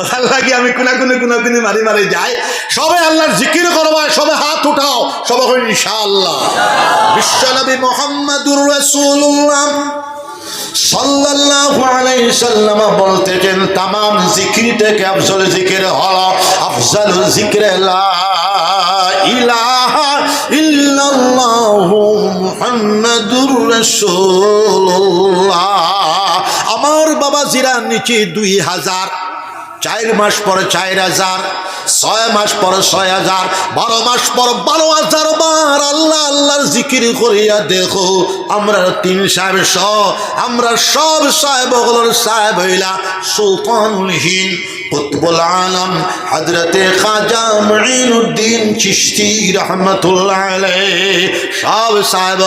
কথার লাগে আমি কোনা কোনো কোনো তিনি মারি মারি যাই। সবে আল্লাহর জিকির করবা সবে হাত উঠাও, সবে হই ইনশাআল্লাহ। বিশ্বনবী মোহাম্মদুর রাসূলুল্লাহ সাল্লাল্লাহু আলাইহি সাল্লাম বলতেছেন তামাম জিকির থেকে আফজল জিকির হলো। আফজল জিকির লা ইলাহা ইল্লাল্লাহু মুহাম্মাদুর রাসূলুল্লাহ। আমার বাবা জিরা নিচে দুই হাজার চার মাস পরে চার হাজার, ছয় মাস পরে ছয় হাজার, বারো মাস পর বারো হাজার বার আল্লাহ আল্লাহর জিকির করিয়া দেখো, আমরা তিন সাহেব স আমরা সব সাহেব সাহেব হইলা সুলতানুলহীন কুতবুল আলম হজরতে খাজা মঈনুদ্দিন চিশতি রহমতুল্লাহ সব সাহেব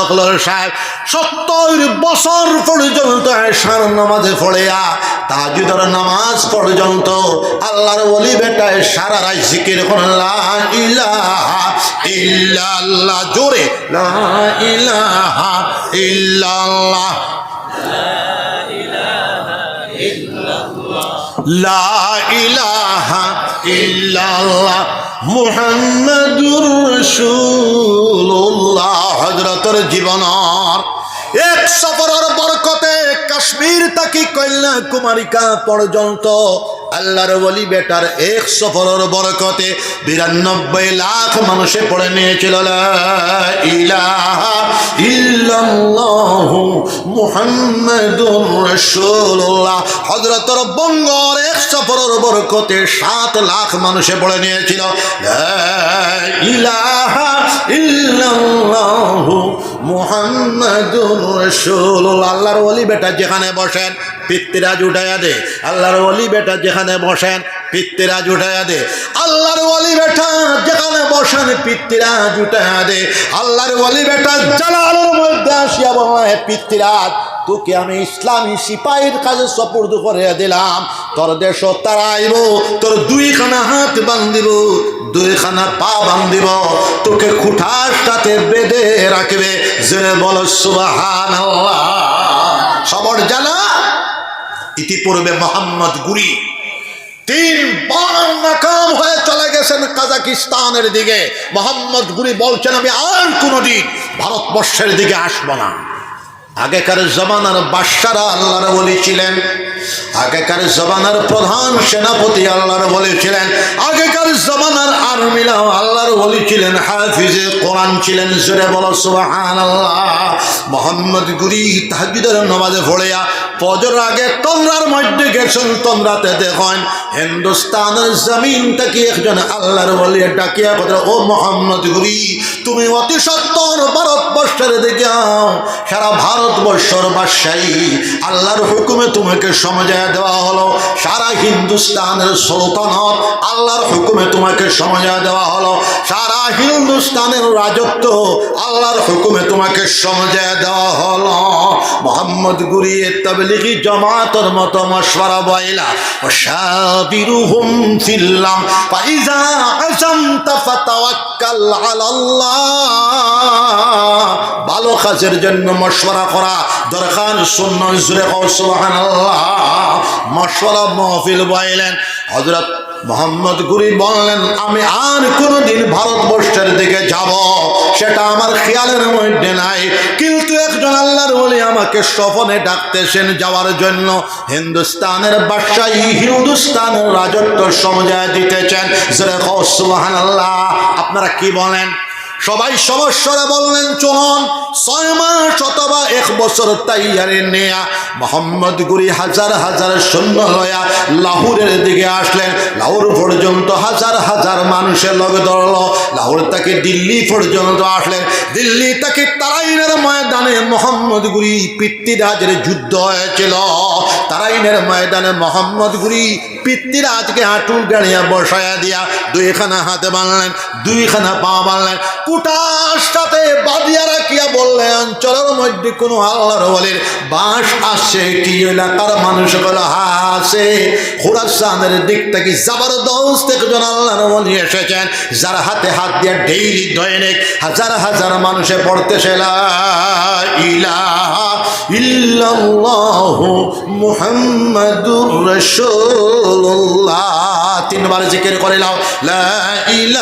সাহেব সত্তর বছর পর্যন্ত এসার নামাজে পড়েয়া তাজুদর নামাজ পর্যন্ত আল্লাহর ওলি বেটায় সারা রাত জিকির করেন, লা ইলাহা ইল্লাল্লাহ জোরে ইল্লাল্লাহ লা এক সফরের তাকি কন্যাকুমারিকা পর্যন্ত আল্লাহর বলি বেটার এক সফরের বরকতে বিরানব্বই লাখ মানুষে পড়ে নিয়েছিল, লা ইলাহা হজরতর বঙ্গর এক সফরের বরকতে সাত লাখ মানুষে পড়ে নিয়েছিল ইলাহা আল্লাহর ওলি বেটা যেখানে বসেন, পিতৃরাজ উঠাইয়া দে। আল্লাহর ওলি বেটা যেখানে বসেন, পিতৃরাজ উঠাইয়া দে। আল্লাহর ওলি বেটা যেখানে বসেন, পিতৃরাজ উঠাইয়া দে। আল্লাহর ওলি বেটা জালালের মধ্যে আসিয়া বলে পিতৃরাজ, তোকে আমি ইসলামী সিপাহীর কাজে সপর্দ করে দিলাম। তোর দেশ তারাইব, তোর দুইখানা হাত বান্ধিব, দুইখানা পা বান্ধিব, তোকে খুঁটার সাথে বেঁধে রাখবে যে বল সবর জানা? ইতিপূর্বে মোহাম্মদ গুরি তিন বার নাকাম হয়ে চলে গেছেন কাজাকিস্তানের দিকে। মোহাম্মদ গুরি বলছেন, আমি আর কোনোদিন ভারতবর্ষের দিকে আসব না। আগেকার জমানার বাদশারা আল্লাহর বলেছিলেন আগেকার জমানার প্রধান সেনাপতি আল্লাহর বলেছিলেন আগেকার জমানার আর্মিরা আল্লাহর বলি ছিলেন। হাফিজে কোরআন ছিলেন, জোরে বলো সুবাহান আল্লাহ মোহাম্মদ গুরি তাহাজুদের নমাজে ভরেয়া ফজর আগে তোমরার মধ্যে গেছেন, তোমরাতে দেখেন হিন্দুস্তানের জমিন থেকে একজন আল্লাহর বলি ডাকিয়া কথা ও মোহাম্মদ গুরি, তুমি অতি সত্তর ভারতবর্ষের দিকে। সারা ভারতবর্ষর বাদশাহী, আল্লাহর হুকুমে তোমাকে সমাজায় দেওয়া হলো সারা হিন্দুস্তানের সুলতানত, আল্লাহর হুকুমে তোমাকে সমাজায় দেওয়া হলো সারা হিন্দুস্তানের রাজত্ব, আল্লাহর হুকুমে তোমাকে সমাজায় দেওয়া হলো। মোহাম্মদ গুরি তাবলিগি জামাতের মতো মশওয়ারা বইলা ও ভালো কাজের জন্য মশওয়ারা করা। দরকার শূন্য মশওয়ারা মহফিল বইলেন হজরত মোহাম্মদ গুরি বললেন, আমি আর কোনোদিন ভারতবর্ষের দিকে যাব, সেটা আমার খেয়ালের মধ্যে নাই। কিন্তু একজন আল্লাহর বলে আমাকে স্বপনে ডাকতেছেন যাওয়ার জন্য। হিন্দুস্তানের বাদশাহী হিন্দুস্তানের রাজত্ব সমজায় দিতেছেন। আপনারা কি বলেন? সবাই সমস্যারে বললেন, চলন, ছয় মাস অথবা এক বছর তাইয়ারে নেয়া। মোহাম্মদ গুরি হাজার হাজার সৈন্য লয়া লাহুরের দিকে আসলেন। লাহোর পর্যন্ত হাজার হাজার মানুষের লগে ধরল। লাহোর তাকে দিল্লি পর্যন্ত আসলেন। দিল্লি তাকে তারাইনের ময়দানে মোহাম্মদ গুরি পিতৃরাজের যুদ্ধ হয়েছিল। তারাইনের ময়দানে মোহাম্মদ গুরি পিতৃরাজকে হাঁটু গাড়িয়া বসায়া দিয়া দুইখানা হাতে বানলেন দুইখানা পা বানলেন কুটার সাথে বাদিয়া রাখিয়া বললেন, অঞ্চলের মধ্যে কোনো আল্লাহর বলের বাস আসছে কি? এলাকার মানুষ বলে হাসে খুরাসানের দিক থেকে জবরদস্ত একজন আল্লাহর বলি এসেছেন, যার হাতে হাত দিয়ে ডেইলি দৈনিক হাজার হাজার মানুষে পড়তেছে ইলাহা ইল্লাল্লাহু মুহাম্মাদুর রাসূলুল্লাহ। তিনবার জিকির করে লাও লা ইলা